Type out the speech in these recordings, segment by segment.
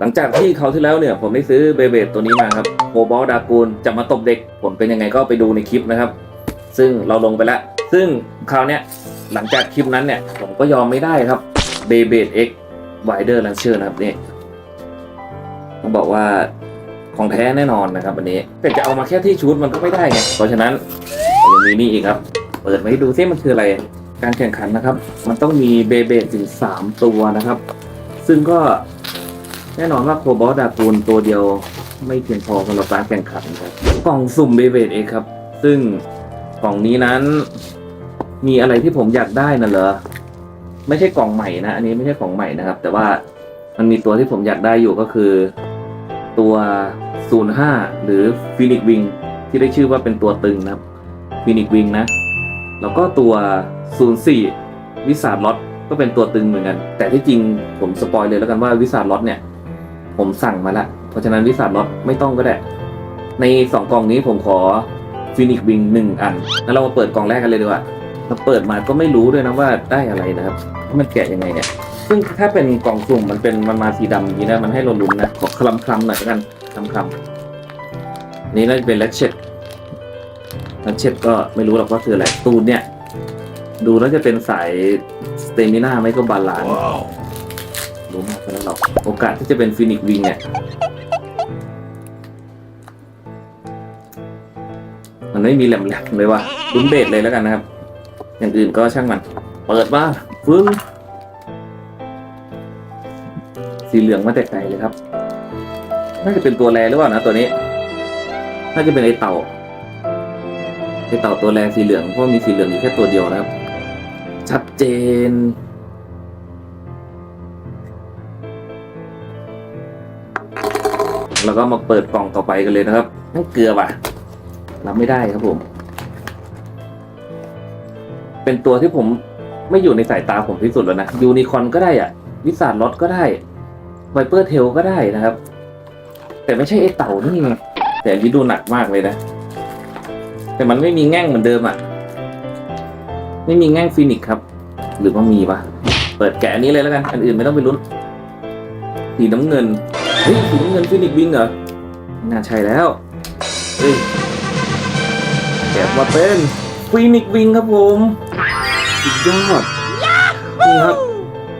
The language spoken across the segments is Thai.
หลังจากที่เขาที่แล้วเนี่ย ผมได้ซื้อเบเบดตัวนี้มาครับโคบอลดากูลจะมาตบเด็ก ผลเป็นยังไงก็ไปดูในคลิปนะครับ ซึ่งเราลงไปแล้ว ซึ่งคราวเนี้ยหลังจากคลิปนั้นเนี่ย ผมก็ยอมไม่ได้ครับเบเบด X Wider Launcher นะครับนี่ต้องบอกว่าของแท้แน่นอนนะครับอันนี้แต่จะเอามาแค่ที่ชุดมันก็ไม่ได้ไงเพราะฉะนั้นยังมีนี่อีกครับ เปิดมาให้ดูซิมันคืออะไรการแข่งขันนะครับ มันต้องมีเบเบดถึง 3 ตัวนะครับ ซึ่งก็ แน่นอนว่าโคบอลดากูลตัวเดียวไม่เพียงพอสำหรับการแข่งขันครับ กล่องสุ่มเบเบดเองครับ ซึ่งกล่องนี้นั้น มีอะไรที่ผมอยากได้น่ะเหรอไม่ใช่กล่องใหม่นะ อันนี้ไม่ใช่ของใหม่นะครับ แต่ว่ามันมีตัวที่ผมอยากได้อยู่ก็คือ ตัว 05 หรือฟินิกวิงที่ได้ชื่อว่าเป็นตัวตึงนะครับฟินิกวิงนะ แล้วก็ตัว 04 วิสาดล็อตก็เป็นตัวตึงเหมือนกัน แต่ที่จริงผมสปอยเลยแล้วกันว่าวิสาดล็อตเนี่ย ผมสั่งมาละ เพราะฉะนั้นวิสาดล็อตไม่ต้องก็ได้ ใน 2 กล่องนี้ผมขอฟินิกวิงหนึ่งอัน แล้วเรามาเปิดกล่องแรกกันเลยดีกว่าเราเปิดมาก็ไม่รู้ด้วยนะว่าได้อะไรนะครับว่ามันแกะยังไงเนี่ย ซึ่งถ้าเป็นกล่องสุ่มมันเป็นมันมาสีดำอย่างนี้นะ มันให้เราลุ้นนะ ขอคลำคลำๆหน่อยกันคลำคลำๆนี่น่าจะเป็นแลชเชตแลชเชตก็ไม่รู้หรอกว่าคืออะไรตูนเนี่ย ดูแล้วจะเป็นสายสเตมิน่าไม่ก็บาลาน ซ์รู้มแล้วหรอกโอกาสที่จะเป็นฟินิกวิงเนี่ยมันไม่มีแหลมๆเลยว่ะลุ้นเบสเลยแล้วกันนะครับ อย่างอื่นก็ช่างมัน เปิดมาฟึ้งสีเหลืองมาแต่ไกลเลยครับ น่าจะเป็นตัวแรหรือเปล่านะตัวนี้ น่าจะเป็นไอเต่าไอเต่าตัวแรสีเหลืองเพราะมีสีเหลืองอยู่แค่ตัวเดียวนะครับ ชัดเจน แล้วก็มาเปิดกล่องต่อไปกันเลยนะครับนั่นเกลือว่ะรับไม่ได้ครับผม เป็นตัวที่ผมไม่อยู่ในสายตาผมที่สุดแล้วนะยูนิคอนก็ได้อะวิสาดล็อตก็ได้ไวเปอร์เทลก็ได้นะครับ แต่ไม่ใช่ไอเต่านี่ไงแต่อันนี้ดูหนักมากเลยนะ แต่มันไม่มีแง่งเหมือนเดิมอะไม่มีแง่งฟินิกครับ หรือว่ามีปะเปิดแกะนนี้เลยแล้วกัน อันอื่นไม่ต้องไปลุ้นสีน้ำเงิน เฮ้ยสีน้ำเงินฟินิกวิงเหรอไม่น่าใช่แล้วเฮ้ยแกะมาเป็นฟินิกวิงครับผมสุดยอดนี่ครับ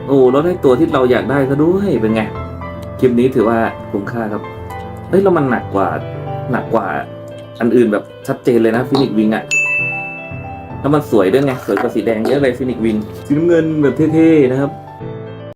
โอ้เราได้ตัวที่เราอยากได้ซะด้วยเป็นไงคลิปนี้ถือว่าคุ้มค่าครับเฮ้ยแล้วมันหนักกว่าหนักกว่าอันอื่นแบบชัดเจนเลยนะฟินิกวิงอะแล้วมันสวยด้วยไงสวยกว่าสีแดงเยอะเลยฟินิกวิงสีน้ำเงินแบบเท่ๆนะครับ